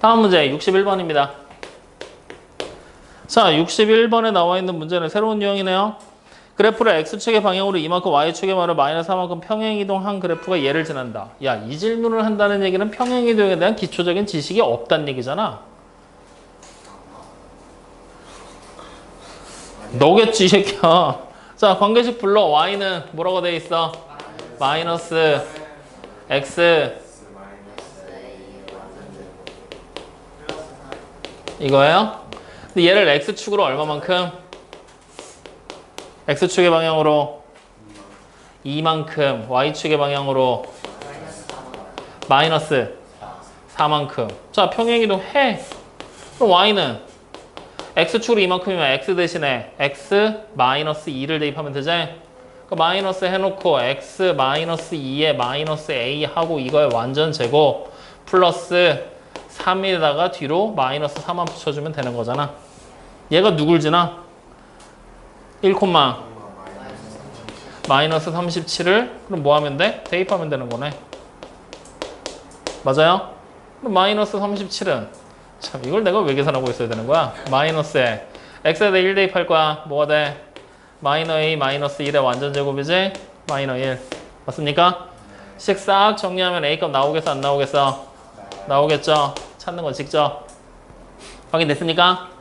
다음 문제 61번입니다. 자, 61번에 나와 있는 문제는 새로운 유형이네요. 그래프를 x축의 방향으로 이만큼 y축의 방향으로 마이너스 4만큼 평행이동한 그래프가 얘를 지난다. 야, 이 질문을 한다는 얘기는 평행이동에 대한 기초적인 지식이 없다는 얘기잖아. 너겠지, 이 새끼야. 자, 관계식 불러. y는 뭐라고 돼 있어? 마이너스 x 이거예요? 근데 얘를 x축으로 얼마만큼? x축의 방향으로 2만큼, y축의 방향으로 마이너스 4만큼. 자, 평행이동 해. 그럼 y는 x축으로 이만큼이면 x 대신에 x 마이너스 2를 대입하면 되지? 그 마이너스 해놓고 x 마이너스 2에 마이너스 a 하고 이거의 완전 제곱 플러스 3에다가 뒤로 마이너스 4만 붙여주면 되는 거잖아. 얘가 누굴 지나? 1, 마이너스 37을 그럼 뭐 하면 돼? 대입하면 되는 거네. 맞아요? 그럼 마이너스 37은 참 이걸 내가 왜 계산하고 있어야 되는 거야? 마이너스에 x에다 1 대입할 거야. 뭐가 돼? 마이너 a 마이너스 1의 완전 제곱이지? 마이너 1 맞습니까? 식싹 정리하면 a 값 나오겠어 안 나오겠어? 나오겠죠? 찾는 거 직접 확인됐습니까?